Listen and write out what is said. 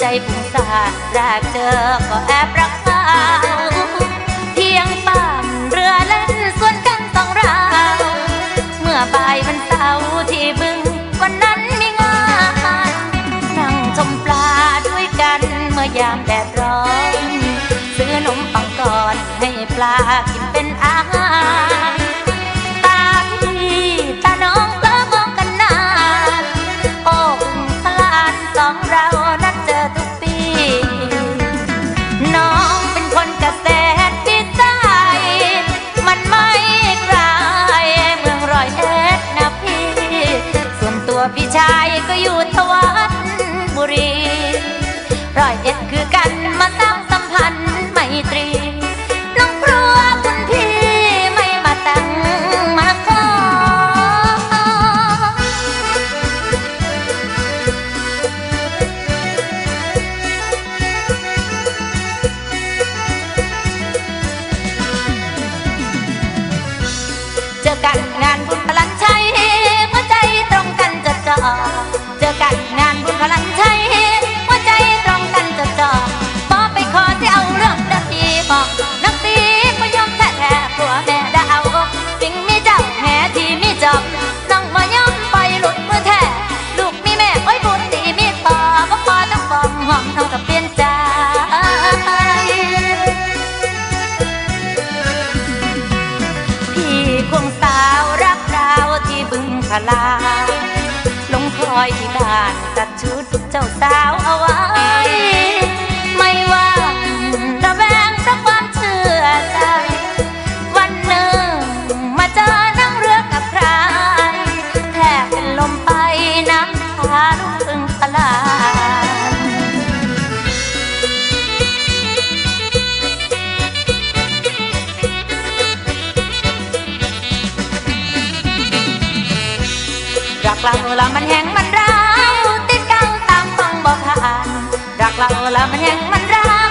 พุ่งสานแรกเจอก็แอบรักเขาเพียงปั่นเรือเล่นส่วนกันสองเราเมื่อบ่ายวันเสาร์ที่บึงวันนั้นมีงานนั่งชมปลาด้วยกันเมื่อยามแดดร้อน ซื้อนมปังก่อนให้ปลากิน พี่ชายก็อยู่ทวัดบุรีรอยเอ็ดคือกันมาสร้างสัมพันธ์ไมตรี น้องกลัวคุณพี่ไม่มาตั้งมาขอเจอกันงานบุญพลันชัย เจอกันงานบุญพลันชัยหัวใจตรงกันจะจอพอไปขอที่เอาเรื่องนักตีบอกนักตีก็ยอมแท้แท้กลัวแม่ดาวสิ่งมีเจ้าแห่ที่มีจอบน้องมายอมไปหลุดมือแท้ลูกมีแม่โอ้ยบุญตีมีต่อก็พอต้องฟองหอมเท่ากับเปลี่ยนใจพี่ควงสาวรักราวที่บึงพลา คอยที่บ้านตัดชุดเจ้าสาวเอาไว้ ไม่ว่างระแวง รักเราละมันแห้งมันร้าวติดเก้าตามฟังบ่ผ่านรักเราละมันแห้งมันร้าว